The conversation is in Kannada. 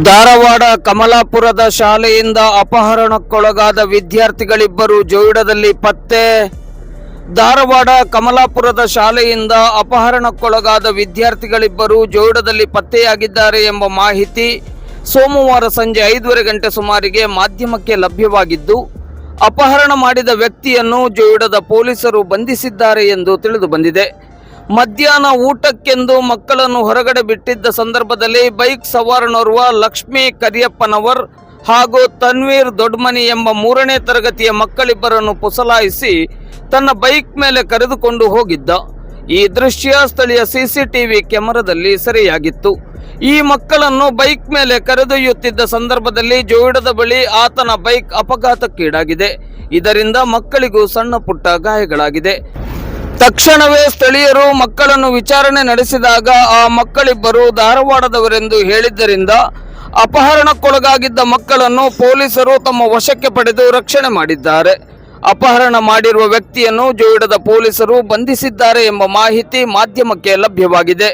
ಧಾರವಾಡ ಕಮಲಾಪುರದ ಶಾಲೆಯಿಂದ ಅಪಹರಣಕ್ಕೊಳಗಾದ ವಿದ್ಯಾರ್ಥಿಗಳಿಬ್ಬರು ಜೋಯಿಡದಲ್ಲಿ ಪತ್ತೆ. ಧಾರವಾಡ ಕಮಲಾಪುರದ ಶಾಲೆಯಿಂದ ಅಪಹರಣಕ್ಕೊಳಗಾದ ವಿದ್ಯಾರ್ಥಿಗಳಿಬ್ಬರು ಜೋಯಿಡದಲ್ಲಿ ಪತ್ತೆಯಾಗಿದ್ದಾರೆ ಎಂಬ ಮಾಹಿತಿ ಸೋಮವಾರ ಸಂಜೆ ಐದೂವರೆ ಗಂಟೆ ಸುಮಾರಿಗೆ ಮಾಧ್ಯಮಕ್ಕೆ ಲಭ್ಯವಾಗಿದ್ದು, ಅಪಹರಣ ಮಾಡಿದ ವ್ಯಕ್ತಿಯನ್ನು ಜೋಯಿಡದ ಪೊಲೀಸರು ಬಂಧಿಸಿದ್ದಾರೆ ಎಂದು ತಿಳಿದು ಬಂದಿದೆ. ಮಧ್ಯಾಹ್ನ ಊಟಕ್ಕೆಂದು ಮಕ್ಕಳನ್ನು ಹೊರಗಡೆ ಬಿಟ್ಟಿದ್ದ ಸಂದರ್ಭದಲ್ಲಿ ಬೈಕ್ ಸವಾರನೋರ್ವ ಲಕ್ಷ್ಮೀ ಕರಿಯಪ್ಪನವರ್ ಹಾಗೂ ತನ್ವೀರ್ ದೊಡ್ಮನಿ ಎಂಬ ಮೂರನೇ ತರಗತಿಯ ಮಕ್ಕಳಿಬ್ಬರನ್ನು ಪುಸಲಾಯಿಸಿ ತನ್ನ ಬೈಕ್ ಮೇಲೆ ಕರೆದುಕೊಂಡು ಹೋಗಿದ್ದ. ಈ ದೃಶ್ಯ ಸ್ಥಳೀಯ ಸಿಸಿಟಿವಿ ಕ್ಯಾಮೆರಾದಲ್ಲಿ ಸೆರೆಯಾಗಿತ್ತು. ಈ ಮಕ್ಕಳನ್ನು ಬೈಕ್ ಮೇಲೆ ಕರೆದೊಯ್ಯುತ್ತಿದ್ದ ಸಂದರ್ಭದಲ್ಲಿ ಜೋಯಿಡದ ಬಳಿ ಆತನ ಬೈಕ್ ಅಪಘಾತಕ್ಕೀಡಾಗಿದೆ. ಇದರಿಂದ ಮಕ್ಕಳಿಗೂ ಸಣ್ಣ ಪುಟ್ಟ ಗಾಯಗಳಾಗಿದೆ. ತಕ್ಷಣವೇ ಸ್ಥಳೀಯರು ಮಕ್ಕಳನ್ನು ವಿಚಾರಣೆ ನಡೆಸಿದಾಗ ಆ ಮಕ್ಕಳಿಬ್ಬರು ಧಾರವಾಡದವರೆಂದು ಹೇಳಿದ್ದರಿಂದ ಅಪಹರಣಕ್ಕೊಳಗಾಗಿದ್ದ ಮಕ್ಕಳನ್ನು ಪೊಲೀಸರು ತಮ್ಮ ವಶಕ್ಕೆ ಪಡೆದು ರಕ್ಷಣೆ ಮಾಡಿದ್ದಾರೆ. ಅಪಹರಣ ಮಾಡಿರುವ ವ್ಯಕ್ತಿಯನ್ನು ಜೋಯಿಡದ ಪೊಲೀಸರು ಬಂಧಿಸಿದ್ದಾರೆ ಎಂಬ ಮಾಹಿತಿ ಮಾಧ್ಯಮಕ್ಕೆ ಲಭ್ಯವಾಗಿದೆ.